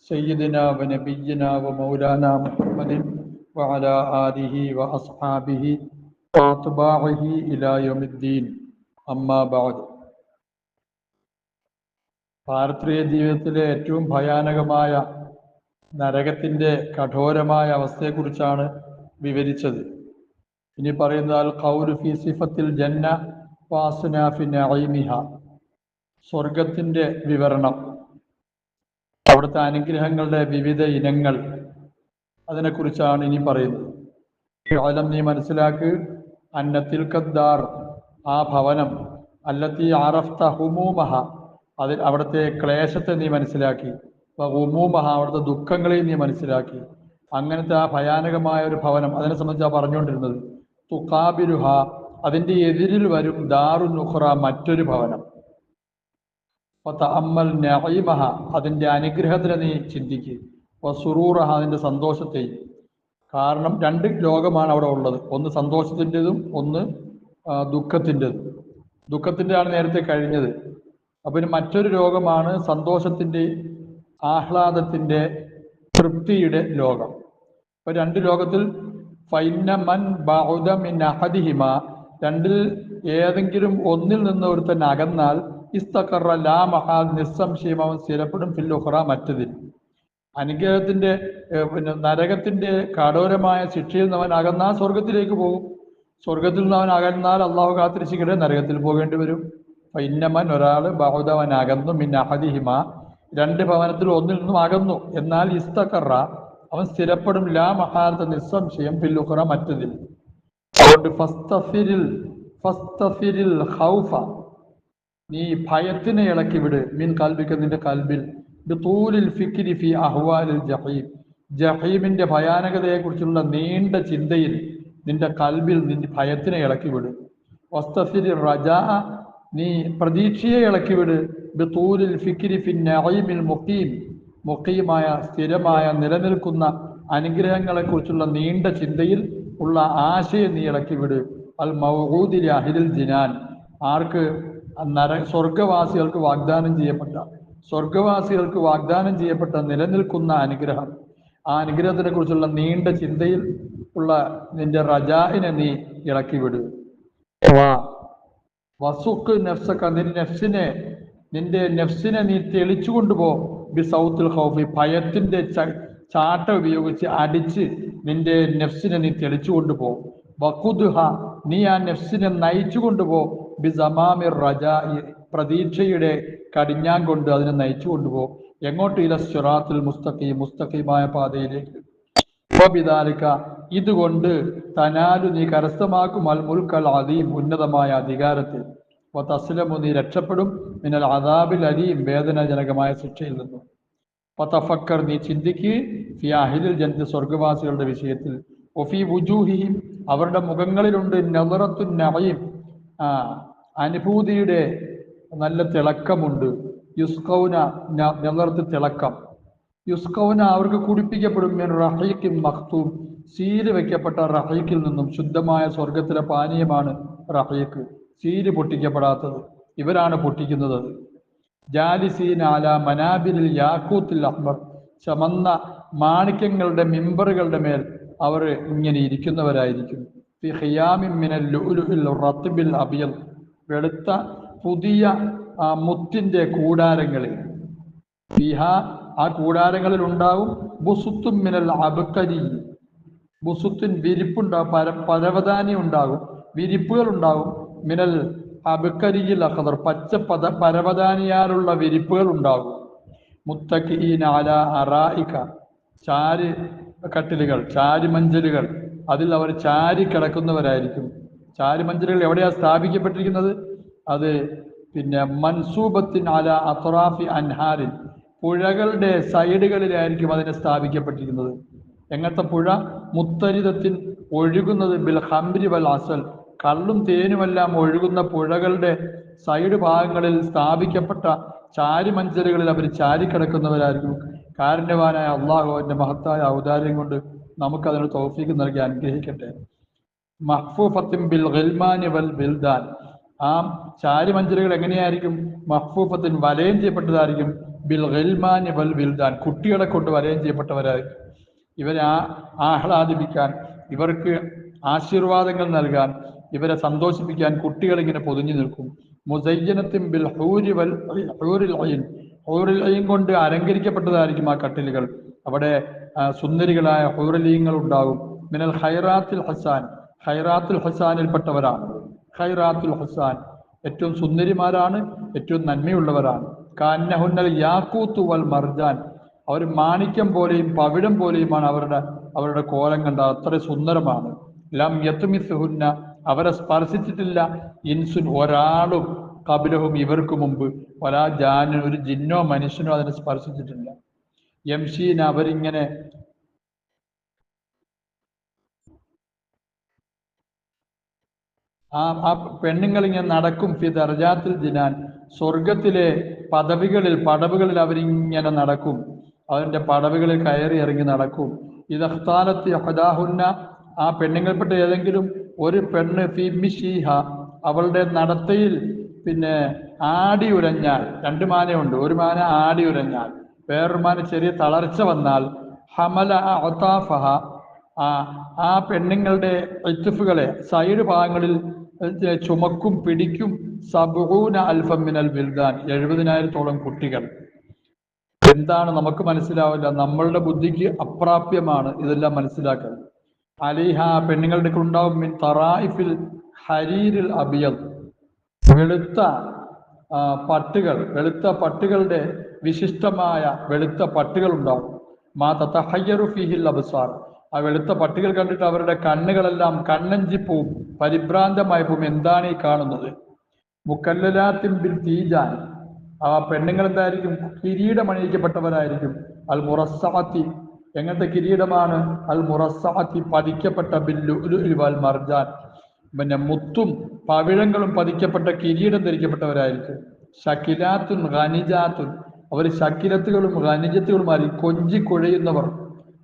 سيدنا ونبينا ومولانا محمد وعلى آله وأصحابه وأتباعه إلى يوم الدين أما بعد പാർത്ഥിവ ജീവിതത്തിലെ ഏറ്റവും ഭയാനകമായ നരകത്തിന്റെ കഠോരമായ അവസ്ഥയെക്കുറിച്ചാണ് വിവരിച്ചത് ഇനി പറയുന്നാൽ ഖൗലു ഫി സിഫത്തിൽ ജന്ന വാസനാഫി നഈമിഹ സ്വർഗത്തിന്റെ വിവരണം അവിടുത്തെ അനുഗ്രഹങ്ങളുടെ വിവിധ ഇനങ്ങൾ അതിനെക്കുറിച്ചാണ് ഇനി പറയുന്നത്. ആലം നീ മനസ്സിലാക്ക്. അന്നത്തിൽ കദ്ദാർ ആ ഭവനം അല്ലത്തി ആറഫ്ത ഹുമൂമഹ അതിൽ അവിടുത്തെ ക്ലേശത്തെ നീ മനസ്സിലാക്കി. ഹുമൂമഹ അവിടുത്തെ ദുഃഖങ്ങളെയും നീ മനസ്സിലാക്കി. അങ്ങനത്തെ ആ ഭയാനകമായ ഒരു ഭവനം അതിനെ സംബന്ധിച്ചാണ് പറഞ്ഞുകൊണ്ടിരുന്നത്. തുക്കാബിരുഹ അതിന്റെ എതിരിൽ വരും ദാറു നുഹ്റ മറ്റൊരു ഭവനം. അമ്മൽ നഈമഹ അതിന്റെ അനുഗ്രഹത്തിനെ നീ ചിന്തിക്കുക വസുറൂറഹ അതിന്റെ സന്തോഷത്തെയും കാരണം രണ്ട് ലോകമാണ് അവിടെ ഉള്ളത്. ഒന്ന് സന്തോഷത്തിന്റെതും ഒന്ന് ദുഃഖത്തിന്റെതും. ദുഃഖത്തിന്റെതാണ് നേരത്തെ കഴിഞ്ഞത്. അപ്പൊ മറ്റൊരു ലോകമാണ് സന്തോഷത്തിന്റെ ആഹ്ലാദത്തിന്റെ തൃപ്തിയുടെ ലോകം. അപ്പൊ രണ്ട് ലോകത്തിൽ ഫൈനമൻ ബൗദ മിൻ അഹദിഹിമ രണ്ടിൽ ഏതെങ്കിലും ഒന്നിൽ നിന്ന് ഒരുത്തൻ അകന്നാൽ ഇസ്തഖറ ലാ മഹാൽ നിസ്സംശയം അവൻ സ്ഥിരപ്പെടും. ഉഖറ മറ്റതിൽ. അനുഗ്രഹത്തിന്റെ പിന്നെ നരകത്തിന്റെ കഠോരമായ ശിക്ഷയിൽ നിന്ന് അവൻ അകന്നാൽ സ്വർഗത്തിലേക്ക് പോകും. സ്വർഗത്തിൽ നിന്ന് അവൻ അകന്നാൽ അള്ളാഹു കാത്തിരിച്ചിട്ട് നരകത്തിൽ പോകേണ്ടി വരും. അപ്പൊ ഇന്നമൻ ഒരാൾ ബഹുദവൻ അകന്നു മിൻ അഹദിഹിമ. രണ്ട് ഭവനത്തിൽ ഒന്നിൽ നിന്നും അകന്നു. എന്നാൽ ഇസ്തഖറ അവൻ സ്ഥിരപ്പെടും. ലാ മഹാരത നിസ്സംശയം ഫില്ലുഹറ മറ്റതിൽ. അതുകൊണ്ട് ഫസ്തഫിരിൽ ഫസ്തഫിരിൽ ഖൗഫ. നീ ഭയത്തിനെ ഇളക്കി വിട്. മീൻ കൽബിക്ക് നിന്റെ കൽബിൽ. ബിതൂലിൽ ഫിക്രി ഫി അഹ്വാലിൽ ജഹീം. ജഹീമിന്റെ ഭയാനകതയെക്കുറിച്ചുള്ള നീണ്ട ചിന്തയിൽ നിന്റെ കൽബിൽ നിന്റെ ഭയത്തിനെ ഇളക്കി വിട്. വസ്തഫിരി റജ നീ പ്രതീക്ഷയെ ഇളക്കി വിട്. ബിതൂലിൽ ഫിക്രി ഫിൻ നഹീമിൽ മുഖീം. മുഖീമായ സ്ഥിരമായ നിലനിൽക്കുന്ന അനുഗ്രഹങ്ങളെക്കുറിച്ചുള്ള നീണ്ട ചിന്തയിൽ ഉള്ള ആശയം നീ ഇളക്കി വിട്. അൽ മൗഹൂദിൽ അഹിലിൽ ജിനാൻ. ആർക്ക് നര സ്വർഗവാസികൾക്ക് വാഗ്ദാനം ചെയ്യപ്പെട്ട സ്വർഗവാസികൾക്ക് വാഗ്ദാനം ചെയ്യപ്പെട്ട നിലനിൽക്കുന്ന അനുഗ്രഹം. ആ അനുഗ്രഹത്തിനെ കുറിച്ചുള്ള നീണ്ട ചിന്തയിൽ ഉള്ള നിന്റെ റജാഹിനെ നീ ഇളക്കി വിടുക വസുക്ക് നഫ്സക്ക നിന്റെ നെഫ്സിനെ നിന്റെ നെഫ്സിനെ നീ തെളിച്ചു കൊണ്ടുപോ. ബി സൗത്തിൽ ഹൗഫി ഭയത്തിന്റെ ചാട്ട ഉപയോഗിച്ച് അടിച്ച് നിന്റെ നെഫ്സിനെ നീ തെളിച്ചു കൊണ്ടുപോ. വക്കുദ് നീ ആ നെഫ്സിനെ നയിച്ചു കൊണ്ടുപോ. ബി റജ പ്രതീക്ഷയുടെ കടിഞ്ഞാൻ കൊണ്ട് അതിനെ നയിച്ചു കൊണ്ടുപോ എങ്ങോട്ട്? ഇല സ്വറാത്തിൽ മുസ്തഖി മുസ്തഖിമായ പാതയിലേക്ക്. ഉപബിദാലിക്ക ഇതുകൊണ്ട് തനാലു നീ കരസ്ഥമാക്കും അൽ മുൽക്കൽ അലീം ഉന്നതമായ അപ്പൊ തസ്ലമു നീ രക്ഷപ്പെടും. മിനൽ അദാബിൽ അലീം വേദനാജനകമായ ശിക്ഷയിൽ നിന്നും. ഫതഫക്കർ നീ ചിന്തിക്ക്. ഫി അഹിലിൽ ജനിച്ച സ്വർഗവാസികളുടെ വിഷയത്തിൽ. ഒഫി വുജൂഹിഹിം അവരുടെ മുഖങ്ങളിലുണ്ട് നവറത്തു നവയും. ആ അനുഭൂതിയുടെ നല്ല തിളക്കമുണ്ട്. യുസ്കൗന നിലർത്ത് തിളക്കം. യുസ്കൗന അവർക്ക് കുടിപ്പിക്കപ്പെടും. ഞാൻ റഹീഖിൻ മഖ്തൂം. സീൽ വെക്കപ്പെട്ട റഹീഖിൽ നിന്നും ശുദ്ധമായ സ്വർഗത്തിലെ പാനീയമാണ് റഹീഖ്. സീൽ പൊട്ടിക്കപ്പെടാത്തത്. ഇവരാണ് പൊട്ടിക്കുന്നത്. ജാലിസീൻ ആല മനാബിലിൽ യാക്കൂത്തിൽ അഹ്മർ. ചമന്ന മാണിക്യങ്ങളുടെ മിമ്പറുകളുടെ മേൽ അവർ ഇങ്ങനെ ഇരിക്കുന്നവരായിരിക്കും. ഫി മിനൽ ലുഅ്ലുഇൽ റത്ബിൽ അബിയൽ വെളുത്ത പുതിയ മുത്തിന്റെ കൂടാരങ്ങളിൽ ഫിഹ ആ കൂടാരങ്ങളിൽ ഉണ്ടാവും ബുസുത്തും മിനൽ അബക്കരി ബുസുത്തിൻ വിരിപ്പുണ്ടാവും പര പരവതാനി ഉണ്ടാകും വിരിപ്പുകൾ ഉണ്ടാകും മിനൽ അബക്കരിയിൽ അഹദർ പച്ച പദ പരവതാനിയാലുള്ള വിരിപ്പുകൾ ഉണ്ടാകും മുത്തക്ക് ഈ നാല അറായിക്ക ചാരി കട്ടിലുകൾ ചാരി മഞ്ചലുകൾ അതിൽ അവർ ചാരി കിടക്കുന്നവരായിരിക്കും ചാരുമഞ്ചലുകൾ എവിടെയാണ് സ്ഥാപിക്കപ്പെട്ടിരിക്കുന്നത്? അത് പിന്നെ മൻസൂബത്തിൻ അല അത്രാഫി അൻഹാരിൻ പുഴകളുടെ സൈഡുകളിലായിരിക്കും അതിനെ സ്ഥാപിക്കപ്പെട്ടിരിക്കുന്നത്. എങ്ങനത്തെ പുഴ? മുത്തരിതത്തിൽ ഒഴുകുന്നത് ബിൽ ഹംരി വൽ അസൽ. കള്ളും തേനുമെല്ലാം ഒഴുകുന്ന പുഴകളുടെ സൈഡ് ഭാഗങ്ങളിൽ സ്ഥാപിക്കപ്പെട്ട ചാരിമഞ്ചലുകളിൽ അവർ ചാരിക്കിടക്കുന്നവരായിരിക്കും. കാരുണ്യവാനായ അള്ളാഹുവിന്റെ മഹത്തായ ഔദാര്യം കൊണ്ട് നമുക്കതിന് തോഫീക്ക് നൽകി അനുഗ്രഹിക്കട്ടെ. മഹ്ഫൂഫത്തിൻ ബിൽ ഗിൽമാനി വൽ ബിൽദാൻ. ആ ചാരിമഞ്ചലുകൾ എങ്ങനെയായിരിക്കും? മഹ്ഫൂഫത്തിൻ വലയം ചെയ്യപ്പെട്ടതായിരിക്കും. ബിൽ ഗിൽമാനി വൽ ബിൽദാൻ. കുട്ടികളെ കൊണ്ട് വലയം ചെയ്യപ്പെട്ടവരായിരിക്കും. ഇവരെ ആ ആഹ്ലാദിപ്പിക്കാൻ ഇവർക്ക് ആശീർവാദങ്ങൾ നൽകാൻ ഇവരെ സന്തോഷിപ്പിക്കാൻ കുട്ടികൾ ഇങ്ങനെ പൊതിഞ്ഞു നിൽക്കും. മുസയ്യനത്തിൻ ബിൽ ഹൂരി വൽ ഹൂരിൽ അയിൻ. ഹൂറിൽ അയിൻ കൊണ്ട് അലങ്കരിക്കപ്പെട്ടതായിരിക്കും ആ കട്ടിലുകൾ. അവിടെ സുന്ദരികളായ ഹൂറലീയങ്ങൾ ഉണ്ടാകും. മിനൽ ഹൈറാത്തിൽ ഹസാൻ. ഹൈറാത്തുൽ ഹസാനിൽപ്പെട്ടവരാണ്. ഖൈറാത്തുൽ ഹുസാൻ ഏറ്റവും സുന്ദരിമാരാണ് ഏറ്റവും നന്മയുള്ളവരാണ്. കാന്നഹുന്നൽ യാക്കൂത്തു വൽ മർജാൻ. അവർ മാണിക്യം പോലെയും പവിഴം പോലെയുമാണ് അവരുടെ അവരുടെ കോലം കണ്ട അത്ര സുന്ദരമാണ്. ലം യത്തുമിസുഹുന്ന അവരെ സ്പർശിച്ചിട്ടില്ല ഇൻസുൻ ഒരാളും കപിലവും ഇവർക്ക് മുമ്പ്. ഒരാ ജാനും ഒരു ജിന്നോ മനുഷ്യനോ അതിനെ സ്പർശിച്ചിട്ടില്ല. യംഷീൻ അവരിങ്ങനെ ആ ആ പെണ്ണുങ്ങൾ ഇങ്ങനെ നടക്കും ഫി ദർജാത്തിൽ ജിനാൻ സ്വർഗത്തിലെ പദവികളിൽ പടവുകളിൽ അവരിങ്ങനെ നടക്കും. അവരുടെ പടവുകളിൽ കയറി ഇറങ്ങി നടക്കും. ഇതഖ്താലത്തി ഹദാഹുന്ന ആ പെണ്ണുങ്ങൾപ്പെട്ട ഏതെങ്കിലും ഒരു പെണ്ണ് ഫി മിഷീഹ അവളുടെ നടത്തയിൽ പിന്നെ ആടി ഉരഞ്ഞാൽ രണ്ട് മാനയുണ്ട്. ഒരു മാന ആടി ഉരഞ്ഞാൽ വേറൊരു മാന ചെറിയ തളർച്ച വന്നാൽ ഹമല അത്താഫഹ ആ ആ പെണ്ണുങ്ങളുടെ എത്തുഫുകളെ സൈഡ് ഭാഗങ്ങളിൽ ചുമക്കും പിടിക്കും. സബൂന അൽഫമിനൽ ബിൽദാൻ എഴുപതിനായിരത്തോളം കുട്ടികൾ. എന്താണ് നമുക്ക് മനസ്സിലാവില്ല. നമ്മളുടെ ബുദ്ധിക്ക് അപ്രാപ്യമാണ് ഇതെല്ലാം മനസ്സിലാക്കൽ. അലിഹ പെണ്ണുങ്ങളുടെ ഉണ്ടാവും. മിൻ തറായിഫിൽ ഹരീരിൽ അബിയൽ വെളുത്ത പട്ടുകൾ. വെളുത്ത പട്ടുകളുടെ വിശിഷ്ടമായ വെളുത്ത പട്ടുകൾ ഉണ്ടാവും മാ തത്തഹയ്യറു ഫിഹിൽ അബ്സാർ. ആ വെളുത്ത പട്ടികൾ കണ്ടിട്ട് അവരുടെ കണ്ണുകളെല്ലാം കണ്ണഞ്ചിപ്പോവും പരിഭ്രാന്തമായി പോവും. എന്താണ് ഈ കാണുന്നത്? മുക്കല്ലാത്തിൻ ബിൽ തീജാൻ. ആ പെണ്ണുങ്ങൾ എന്തായിരിക്കും? കിരീടമണിയിക്കപ്പെട്ടവരായിരിക്കും. അൽ മുറസാത്തി എങ്ങനത്തെ കിരീടമാണ്? അൽ മുറസാത്തി പതിക്കപ്പെട്ട ബില്ലു വൽ മർജാൻ. പിന്നെ മുത്തും പവിഴങ്ങളും പതിക്കപ്പെട്ട കിരീടം ധരിക്കപ്പെട്ടവരായിരിക്കും. ഷക്കിലാത്തുൻ ഖനിജാത്തുൻ. അവർ ശക്കിലത്തുകളും ഖനിജത്തുകളുമായി കൊഞ്ചി കുഴയുന്നവർ.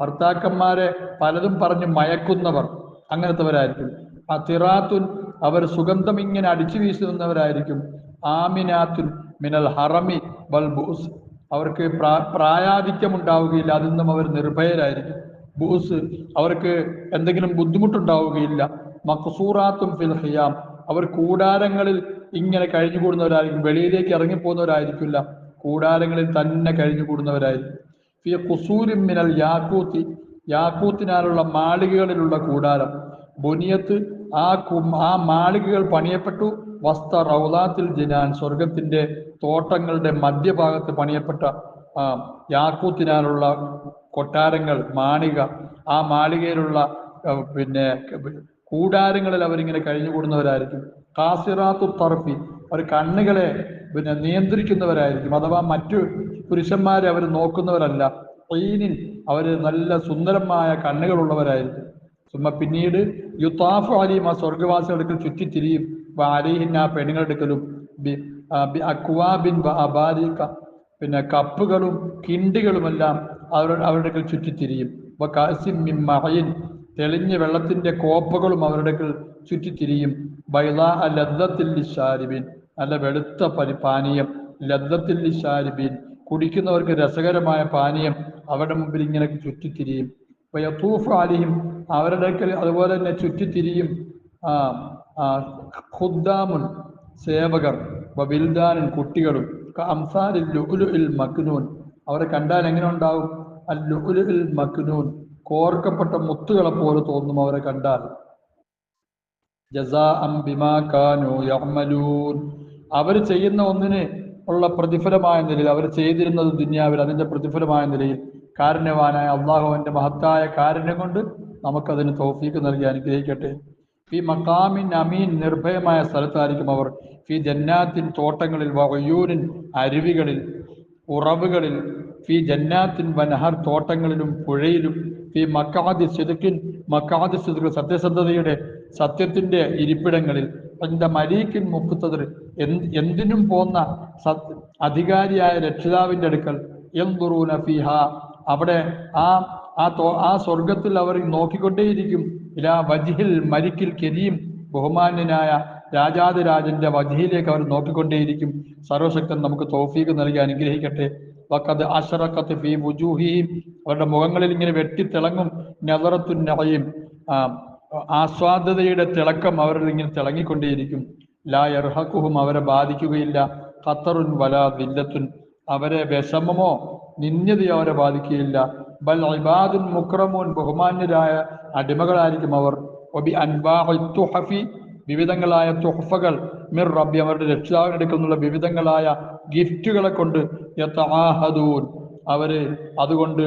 ഭർത്താക്കന്മാരെ പലതും പറഞ്ഞ് മയക്കുന്നവർ അങ്ങനത്തെവരായിരിക്കും. അതിറാത്തുൻ അവർ സുഗന്ധം ഇങ്ങനെ അടിച്ചു വീശുന്നവരായിരിക്കും. ആമിനാത്തുൻ മിനൽ ഹറമി വൽ ബൂസ്. അവർക്ക് പ്രാ പ്രായാധിക്യം ഉണ്ടാവുകയില്ല അതിൽ നിന്നും അവർ നിർഭയരായിരിക്കും. ബൂസ് അവർക്ക് എന്തെങ്കിലും ബുദ്ധിമുട്ടുണ്ടാവുകയില്ല. മക്സൂറാത്തും ഫിൽ ഹിയാം അവർ കൂടാരങ്ങളിൽ ഇങ്ങനെ കഴിഞ്ഞുകൂടുന്നവരായിരിക്കും. വെളിയിലേക്ക് ഇറങ്ങിപ്പോകുന്നവരായിരിക്കില്ല. കൂടാരങ്ങളിൽ തന്നെ കഴിഞ്ഞുകൂടുന്നവരായിരിക്കും. ഫിയ കുസൂരിൻ മിനൽ യാക്കൂത്തി യാക്കൂത്തിനാലുള്ള മാളികകളിലുള്ള കൂടാരം. ബുനിയത്ത് ആ ആ മാളികകൾ പണിയപ്പെട്ടു. വസ്ത റൗലാത്തിൽ ജിനാൻ സ്വർഗത്തിന്റെ തോട്ടങ്ങളുടെ മധ്യഭാഗത്ത് പണിയപ്പെട്ട യാക്കൂത്തിനാലുള്ള കൊട്ടാരങ്ങൾ മാളിക. ആ മാളികയിലുള്ള പിന്നെ കൂടാരങ്ങളിൽ അവരിങ്ങനെ കഴിഞ്ഞുകൂടുന്നവരായിരിക്കും. കാസിറാത്തു തർഫി അവർ കണ്ണുകളെ പിന്നെ നിയന്ത്രിക്കുന്നവരായിരിക്കും. അഥവാ മറ്റു പുരുഷന്മാരെ അവർ നോക്കുന്നവരല്ല. ഈനിൻ അവർ നല്ല സുന്ദരമായ കണ്ണുകളുള്ളവരായിരുന്നു ചുമ പിന്നീട് യുത്താഫ് അലിയും ആ സ്വർഗവാസികൾക്ക് ചുറ്റിത്തിരിയും. അലിഹിൻ ആ പെണ്ണുങ്ങളെടുക്കലും അക്വാബിൻ അബാരിക. പിന്നെ കപ്പുകളും കിണ്ടികളുമെല്ലാം അവരുടെ അവരുടെ ചുറ്റിത്തിരിയും. മഹയിൻ. തെളിഞ്ഞ വെള്ളത്തിന്റെ കോപ്പകളും അവരുടെ ചുറ്റിത്തിരിയും. അ ലദ്ദത്തിൽ ഷാരിബിൻ നല്ല വെളുത്ത പരി പാനീയം. ലദ്ദത്തിൽ ഷാരിബിൻ കുടിക്കുന്നവർക്ക് രസകരമായ പാനീയം അവരുടെ മുമ്പിൽ ഇങ്ങനെ ചുറ്റിത്തിരിയും. വയത്തൂഫ് അലിയും അവരുടെ അതുപോലെ തന്നെ ചുറ്റിത്തിരിയും ഖുദ്ദാമുൻ സേവകർ ബിൽദാനും കുട്ടികളും അംസാരിൽ ലുലുൽ മക്നൂൻ അവരെ കണ്ടാൽ എങ്ങനെ ഉണ്ടാവും? അൽ ലുലുൽ മക്നൂൻ കോർക്കപ്പെട്ട മുത്തുകളെ പോലെ തോന്നും അവരെ കണ്ടാൽ. ജസാ ബിമാ കാനു അവർ ചെയ്യുന്ന ഒന്നിന് ഉള്ള പ്രതിഫലമായ നിലയിൽ അവർ ചെയ്തിരുന്നത് ദുന്യാവിൽ അതിന്റെ പ്രതിഫലമായ നിലയിൽ കാരുണ്യവാനായ അള്ളാഹുവിന്റെ മഹത്തായ കാരുണ്യം കൊണ്ട് നമുക്കതിന് തോഫീക്ക് നൽകി അനുഗ്രഹിക്കട്ടെ. ഫി മക്കാമിൻ അമീൻ നിർഭയമായ സ്ഥലത്തായിരിക്കും അവർ. ഫി ജന്നാത്തിൻ തോട്ടങ്ങളിൽ വയൂരിൻ അരുവികളിൽ ഉറവുകളിൽ ഫി ജന്നാത്തിൻ വനഹർ തോട്ടങ്ങളിലും പുഴയിലും ഫി മക്കാദി സിദുക്കിൻ മക്കാദി സിദുക്ക് സത്യസന്ധതയുടെ സത്യത്തിന്റെ ഇരിപ്പിടങ്ങളിൽ എന്റെ മരീക്കിൻ മുക്കുത്തതിർ എന്തിനും പോന്ന അധികാരിയായ രക്ഷിതാവിന്റെ അടുക്കൽ എന്തുറൂന ഫിഹ. അവിടെ ആ ആ തോ ആ സ്വർഗത്തിൽ അവർ നോക്കിക്കൊണ്ടേയിരിക്കും. ഇലാ വജിഹിൽ മരിക്കിൽ കെരിയും ബഹുമാന്യനായ രാജാതിരാജന്റെ വജിയിലേക്ക് അവർ നോക്കിക്കൊണ്ടേയിരിക്കും. സർവശക്തൻ നമുക്ക് തോഫീക്ക് നൽകി അനുഗ്രഹിക്കട്ടെ. വക്കത് അഷറക്കത്ത് ഫി വുജൂഹിയും അവരുടെ മുഖങ്ങളിൽ ഇങ്ങനെ വെട്ടിത്തിളങ്ങും നെതറത്തു നഹയും ആസ്വാദതയുടെ തിളക്കം അവരിൽ ഇങ്ങനെ തിളങ്ങിക്കൊണ്ടേയിരിക്കും. ലാ യർഹക്കുഹും അവരെ ബാധിക്കുകയില്ല. ഖത്തറുൻ വലാ ദില്ലത്തുൻ. അവരെ വിഷമമോ നിന്യതയോ അവരെ ബാധിക്കുകയില്ല. ബൽ ഇബാദുൻ മുക്രമൂൻ ബഹുമാന്യരായ അടിമകളായിരിക്കും അവർ. ഒബി അൻബാഹി വിവിധങ്ങളായ തുഹഫകൾ. മിർ റബ്ബി അവരുടെ രക്ഷിതാവിനെടുക്കുന്നുള്ള വിവിധങ്ങളായ ഗിഫ്റ്റുകളെ കൊണ്ട് യഥാഹദൂൻ അവർ അതുകൊണ്ട്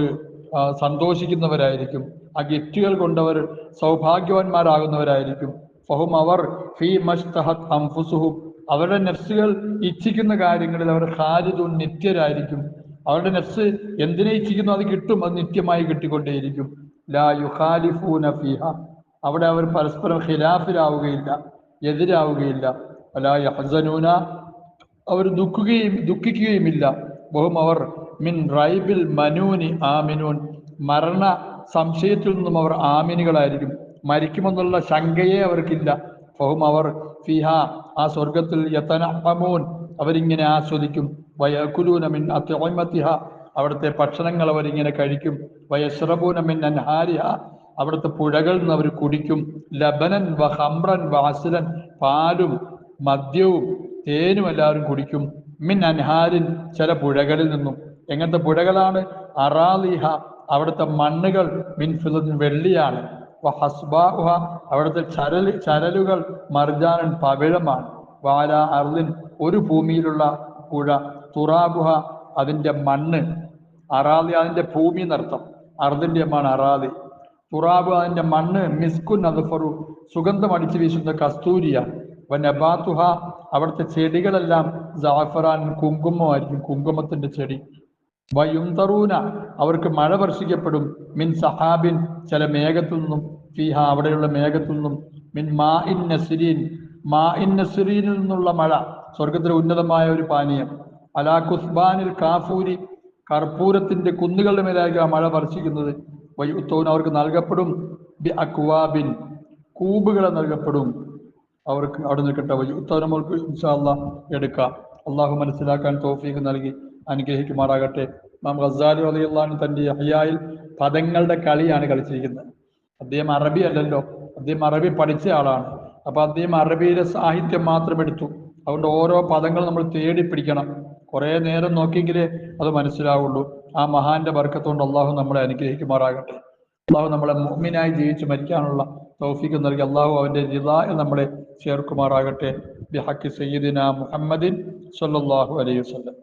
സന്തോഷിക്കുന്നവരായിരിക്കും. ആ ഗിഫ്റ്റുകൾ കൊണ്ടവർ സൗഭാഗ്യവാന്മാരാകുന്നവരായിരിക്കും. ഫഹും അവർ ഫീ മസ്തഹത് അംഫുസുഹും. അവരുടെ നെഫ്സുകൾ ഇച്ഛിക്കുന്ന കാര്യങ്ങളിൽ അവർ ഹാരിതും നിത്യരായിരിക്കും. അവരുടെ നെഫ്സ് എന്തിനെ ഇച്ഛിക്കുന്നു അത് കിട്ടും അത് നിത്യമായി കിട്ടിക്കൊണ്ടേയിരിക്കും. ലാ യുഹാലിഫൂന ഫീഹ. അവിടെ അവർ പരസ്പരം ഖിലാഫിലാവുകയില്ല എതിരാവുകയില്ല. അലാ യഹസനൂന. അവർ ദുഃഖുകയും ദുഃഖിക്കുകയുമില്ല. ബഹും അവർ മിൻ റൈബിൽ മനൂനി ആമിനൂൻ. മരണ സംശയത്തിൽ നിന്നും അവർ ആമിനികളായിരിക്കും. മരിക്കുമെന്നുള്ള ശങ്കയെ അവർക്കില്ല. ഫഹും അവർ ഫിഹ ആ സ്വർഗത്തിൽ യത്തനമോൻ അവരിങ്ങനെ ആസ്വദിക്കും. വയക്കുലൂനമിൻ അത്യമത്തിഹ അവിടുത്തെ ഭക്ഷണങ്ങൾ അവരിങ്ങനെ കഴിക്കും. വയശ്രബൂനമിൻ അൻഹാരിഹ അവിടുത്തെ പുഴകളിൽ നിന്ന് അവർ കുടിക്കും. ലബനൻ വ ഹംറൻ വ പാലും മദ്യവും തേനും എല്ലാവരും കുടിക്കും. മിൻ അൻഹാരിൻ ചില പുഴകളിൽ നിന്നും. എങ്ങനത്തെ പുഴകളാണ്? അറാലിഹ അവിടുത്തെ മണ്ണുകൾ മിൻ വെള്ളിയാണ്. ഹസ്ബാഹ അവിടുത്തെ ചരൽ ചരലുകൾ മർജാനൻ പവിഴമാണ്. വാല അർലിൻ ഒരു ഭൂമിയിലുള്ള പുഴ. തുറാബുഹ അതിന്റെ മണ്ണ്. അറാലി അതിന്റെ ഭൂമി എന്നർത്ഥം. അർദിന്റെ ആണ് അറാലി തുറാബ് അതിന്റെ മണ്ണ്. മിസ്കുൻ അദ്ഫറു സുഗന്ധം അടിച്ചു വീശുന്ന കസ്തൂരിയ. വനബാത്തുഹ അവിടുത്തെ ചെടികളെല്ലാം ജാഫറാൻ കുങ്കുമമായിരിക്കും. കുങ്കുമത്തിന്റെ ചെടി. വയുന്തറൂന അവർക്ക് മഴ വർഷിക്കപ്പെടും. മിൻ സഹാബിൻ ചില മേഘത്തു നിന്നും ഫിഹ അവിടെയുള്ള മേഘത്തു നിന്നും മിൻ മാ ഇൻ നസിരീൻ മാ ഇൻ നസ്രീനിൽ നിന്നുള്ള മഴ സ്വർഗത്തിലെ ഉന്നതമായ ഒരു പാനീയം. അലാ കുസ്ബാനിൽ കാഫൂരി കർപ്പൂരത്തിന്റെ കുന്നുകളുടെ മേലായിരിക്കും ആ മഴ വർഷിക്കുന്നത്. വയുത്തോൻ അവർക്ക് നൽകപ്പെടും. ബി അക്വാബിൻ കൂബുകളെ നൽകപ്പെടും. അവർക്ക് അവിടെ നിൽക്കട്ടെ. അവർക്ക് ഇൻഷാ എടുക്കാം. അള്ളാഹു മനസ്സിലാക്കാൻ തോഫീക്ക് നൽകി. അനുഗ്രഹിക്കുമാറാകട്ടെ. മാം ഖസാലി അലിയുള്ള തന്റെ അഹിയായിൽ പദങ്ങളുടെ കളിയാണ് കളിച്ചിരിക്കുന്നത്. അദ്ദേഹം അറബി അല്ലല്ലോ. അദ്ദേഹം അറബി പഠിച്ച ആളാണ്. അപ്പൊ അദ്ദേഹം അറബിയിലെ സാഹിത്യം മാത്രം എടുത്തു. അതുകൊണ്ട് ഓരോ പദങ്ങൾ നമ്മൾ തേടി പിടിക്കണം. കുറെ നേരം നോക്കിയെങ്കിലേ അത് മനസ്സിലാവുള്ളൂ. ആ മഹാന്റെ ബർക്കത്തുകൊണ്ട് അള്ളാഹു നമ്മളെ അനുഗ്രഹിക്കുമാറാകട്ടെ. അള്ളാഹു നമ്മളെ മുഹമ്മിനായി ജീവിച്ച് മരിക്കാനുള്ള തൗഫീഖ് നൽകി അള്ളാഹു അവന്റെ ജിതായ നമ്മളെ ചേർക്കുമാറാകട്ടെ. ബിഹക്കി സയ്യിദിന മുഹമ്മദിൻ സല്ലാഹു അലൈഹി വസല്ലം.